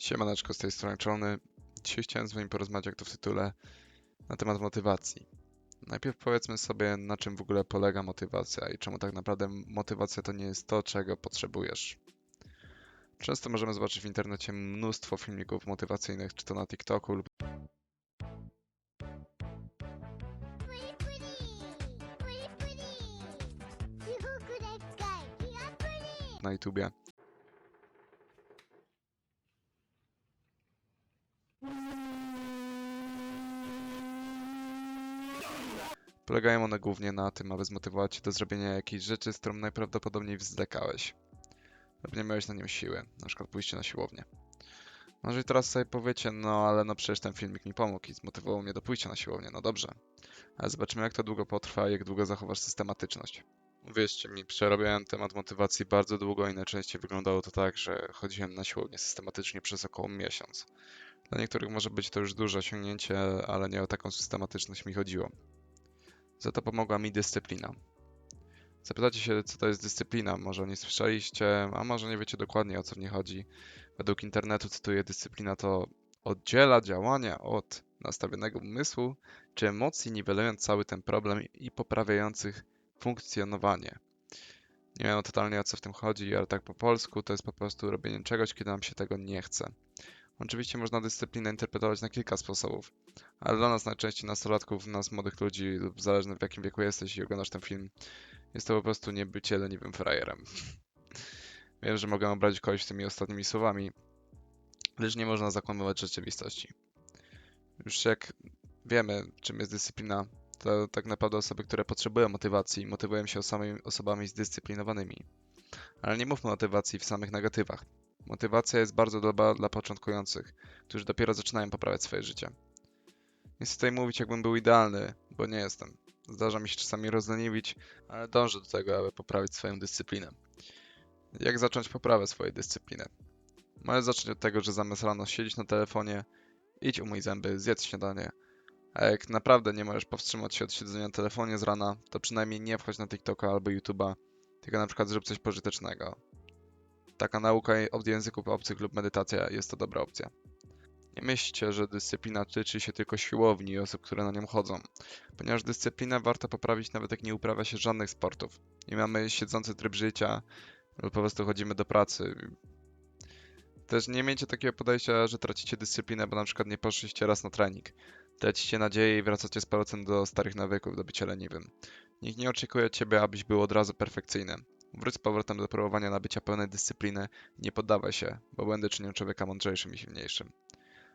Siemaneczko, z tej strony Czony. Dzisiaj chciałem z wami porozmawiać, jak to w tytule, na temat motywacji. Najpierw powiedzmy sobie, na czym w ogóle polega motywacja i czemu tak naprawdę motywacja to nie jest to, czego potrzebujesz. Często możemy zobaczyć w internecie mnóstwo filmików motywacyjnych, czy to na TikToku lub na YouTubie. Polegają one głównie na tym, aby zmotywować cię do zrobienia jakiejś rzeczy, z którą najprawdopodobniej wzdekałeś. Lub nie miałeś na nią siły, na przykład pójście na siłownię. Może teraz sobie powiecie, no ale no przecież ten filmik mi pomógł i zmotywował mnie do pójścia na siłownię, no dobrze. Ale zobaczymy jak to długo potrwa i jak długo zachowasz systematyczność. Uwierzcie mi, przerabiałem temat motywacji bardzo długo i najczęściej wyglądało to tak, że chodziłem na siłownię systematycznie przez około miesiąc. Dla niektórych może być to już duże osiągnięcie, ale nie o taką systematyczność mi chodziło. Za to pomogła mi dyscyplina. Zapytacie się, co to jest dyscyplina? Może nie słyszeliście, a może nie wiecie dokładnie o co w niej chodzi. Według internetu, cytuję, dyscyplina to oddziela działania od nastawionego umysłu czy emocji, niwelując cały ten problem i poprawiających funkcjonowanie. Nie wiem totalnie o co w tym chodzi, ale tak po polsku to jest po prostu robienie czegoś, kiedy nam się tego nie chce. Oczywiście można dyscyplinę interpretować na kilka sposobów, ale dla nas najczęściej nastolatków, nas młodych ludzi lub zależnie w jakim wieku jesteś i oglądasz ten film, jest to po prostu nie bycie leniwym frajerem. Wiem, że mogę obrazić kogoś tymi ostatnimi słowami, lecz nie można zakłamywać rzeczywistości. Już jak wiemy, czym jest dyscyplina, to tak naprawdę osoby, które potrzebują motywacji, motywują się samymi osobami zdyscyplinowanymi. Ale nie mówmy o motywacji w samych negatywach. Motywacja jest bardzo dobra dla początkujących, którzy dopiero zaczynają poprawiać swoje życie. Nie chcę tutaj mówić, jakbym był idealny, bo nie jestem. Zdarza mi się czasami rozleniwić, ale dążę do tego, aby poprawić swoją dyscyplinę. Jak zacząć poprawę swojej dyscypliny? Możesz zacząć od tego, że zamiast rano siedzieć na telefonie, idź umyj zęby, zjedz śniadanie. A jak naprawdę nie możesz powstrzymać się od siedzenia na telefonie z rana, to przynajmniej nie wchodź na TikToka albo YouTube'a, tylko na przykład zrób coś pożytecznego. Taka nauka od języków obcych lub medytacja jest to dobra opcja. Nie myślcie, że dyscyplina tyczy się tylko siłowni i osób, które na nią chodzą, ponieważ dyscyplinę warto poprawić nawet jak nie uprawia się żadnych sportów. Nie mamy siedzący tryb życia lub po prostu chodzimy do pracy. Też nie miejcie takiego podejścia, że tracicie dyscyplinę, bo na przykład nie poszliście raz na trening. Tracicie nadzieję i wracacie z powrotem do starych nawyków, do bycia leniwym. Nikt nie oczekuje od ciebie, abyś był od razu perfekcyjny. Wróć z powrotem do próbowania nabycia pełnej dyscypliny. Nie poddawaj się, bo błędy czynią człowieka mądrzejszym i silniejszym.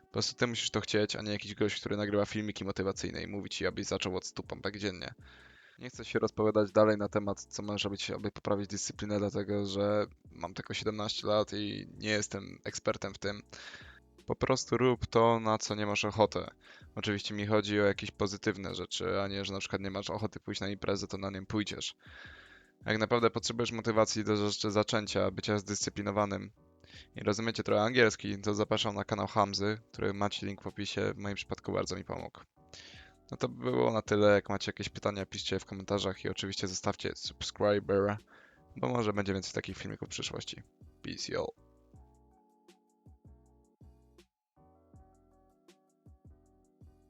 Po prostu ty musisz to chcieć, a nie jakiś gość, który nagrywa filmiki motywacyjne i mówi ci, abyś zaczął od 100 pompek dziennie. Nie chcę się rozpowiadać dalej na temat, co możesz robić, aby poprawić dyscyplinę, dlatego że mam tylko 17 lat i nie jestem ekspertem w tym. Po prostu rób to, na co nie masz ochoty. Oczywiście mi chodzi o jakieś pozytywne rzeczy, a nie, że na przykład nie masz ochoty pójść na imprezę, to na nią pójdziesz. Jak naprawdę potrzebujesz motywacji do rzeczy zaczęcia, bycia zdyscyplinowanym i rozumiecie trochę angielski, to zapraszam na kanał Hamzy, który macie link w opisie, w moim przypadku bardzo mi pomógł. No to by było na tyle, jak macie jakieś pytania, piszcie w komentarzach i oczywiście zostawcie subscriber, bo może będzie więcej takich filmików w przyszłości. Peace y'all.